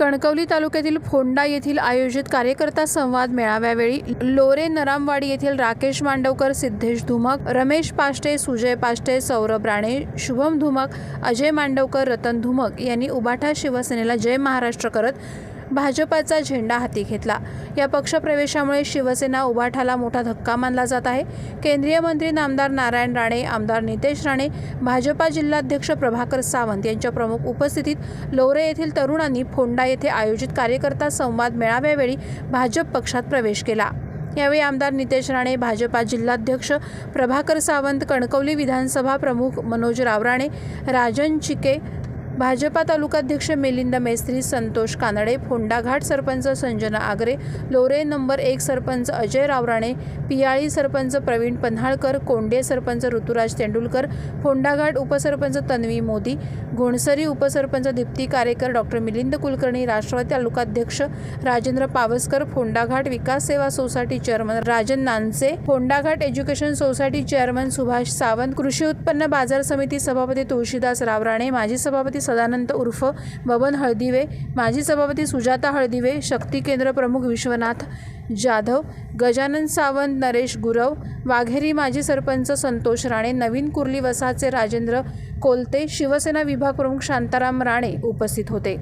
कणकवली तालुक्यातील फोंडा येथील आयोजित कार्यकर्ता संवाद मेळाव्यावेळी लोरे नरामवाडी येथील राकेश मांडवकर सिद्धेश धुमक रमेश पाष्टे सुजय पाष्टे सौरभ राणे शुभम धुमक अजय मांडवकर रतन धुमक यांनी उबाठा शिवसेनेला जय महाराष्ट्र करत भाजपाचा झेंडा हाती घेतला. या पक्षप्रवेशामुळे शिवसेना उभाठाला मोठा धक्का मानला जात आहे. केंद्रीय मंत्री नामदार नारायण राणे आमदार नितेश राणे भाजपा जिल्हाध्यक्ष प्रभाकर सावंत यांच्या प्रमुख उपस्थितीत लोरे येथील तरुणांनी फोंडा येथे आयोजित कार्यकर्ता संवाद मेळाव्यावेळी भाजप पक्षात प्रवेश केला. यावेळी आमदार नितेश राणे भाजपा जिल्हाध्यक्ष प्रभाकर सावंत कणकवली विधानसभा प्रमुख मनोज रावराणे राजन चिके भाजपा तालुकाध्यक्ष मिलिंद मेस्त्री संतोष कानडे फोंडा घाट सरपंच संजना आगरे लोरे नंबर एक सरपंच अजय रावराणे पियाळी सरपंच प्रवीण पन्हाळकर कोंडे सरपंच ऋतुराज तेंडुलकर फोंडाघाट उपसरपंच तन्वी मोदी घोणसरी उपसरपंच दीप्ती कारेकर डॉक्टर मिलिंद कुलकर्णी राष्ट्रवादी तालुकाध्यक्ष Rajendra Pawaskar Phondaghat Vikas Seva society chairman Rajan Nanse Phondaghat education society chairman Subhash Sawant कृषी उत्पन्न बाजार समिती सभापती तुळशीदास रावराणे माजी सभापती सदानंद उर्फ बबन हळदिवे माजी सभापती सुजाता हळदिवे शक्ती केंद्र प्रमुख विश्वनाथ जाधव गजानन सावंत नरेश गुरव वाघेरी माजी सरपंच संतोष राणे नवीन कुर्ली वसाचे राजेंद्र कोलते शिवसेना विभाग प्रमुख शांताराम राणे उपस्थित होते.